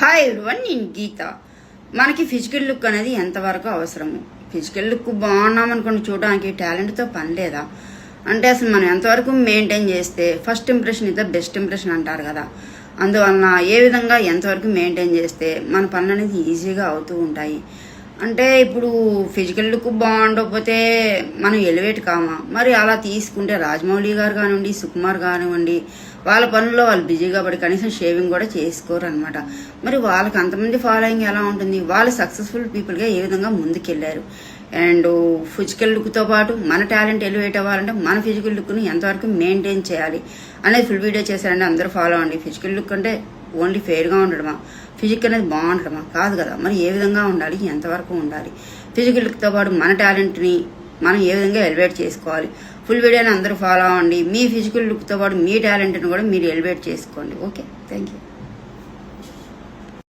Hi one నేను గీత. మనకి physical look అనేది ఎంతవరకు అవసరము? ఫిజికల్ లుక్ బాగున్నాం అనుకోండి చూడడానికి టాలెంట్తో పని లేదా? అంటే అసలు మనం ఎంతవరకు మెయింటైన్ చేస్తే ఫస్ట్ ఇంప్రెషన్ ఇదే బెస్ట్ ఇంప్రెషన్ అంటారు కదా. అందువలన ఏ విధంగా ఎంతవరకు మెయింటైన్ చేస్తే మన పనులు అనేది ఈజీగా అవుతూ ఉంటాయి? అంటే ఇప్పుడు ఫిజికల్ లుక్ బాగుండకపోతే మనం ఎలివేట్ కామా? మరి అలా తీసుకుంటే రాజమౌళి గారు కానివ్వండి సుకుమార్ కానివ్వండి వాళ్ళ పనుల్లో వాళ్ళు బిజీగా పడి కనీసం షేవింగ్ కూడా చేసుకోరు అనమాట మరి వాళ్ళకి అంతమంది ఫాలోయింగ్ ఎలా ఉంటుంది? వాళ్ళు సక్సెస్ఫుల్ పీపుల్గా ఏ విధంగా ముందుకెళ్ళారు? అండ్ ఫిజికల్ లుక్తో పాటు మన టాలెంట్ ఎలివేట్ అవ్వాలంటే మన ఫిజికల్ లుక్ను ఎంతవరకు మెయింటైన్ చేయాలి అనేది ఫుల్ వీడియో చేశారంటే అందరూ ఫాలో అవ్వండి. ఫిజికల్ లుక్ అంటే ఓన్లీ ఫెయిర్గా ఉండడమా? ఫిజిక్ అనేది బాగుండడమా? కాదు కదా. మరి ఏ విధంగా ఉండాలి? ఎంతవరకు ఉండాలి? ఫిజికల్ లుక్తో పాటు మన టాలెంట్ని మనం ఏ విధంగా ఎలివేట్ చేసుకోవాలి? ఫుల్ వీడియోని అందరూ ఫాలో అవ్వండి. మీ ఫిజికల్ లుక్తో పాటు మీ టాలెంట్ని కూడా మీరు ఎలివేట్ చేసుకోండి. ఓకే. Thank you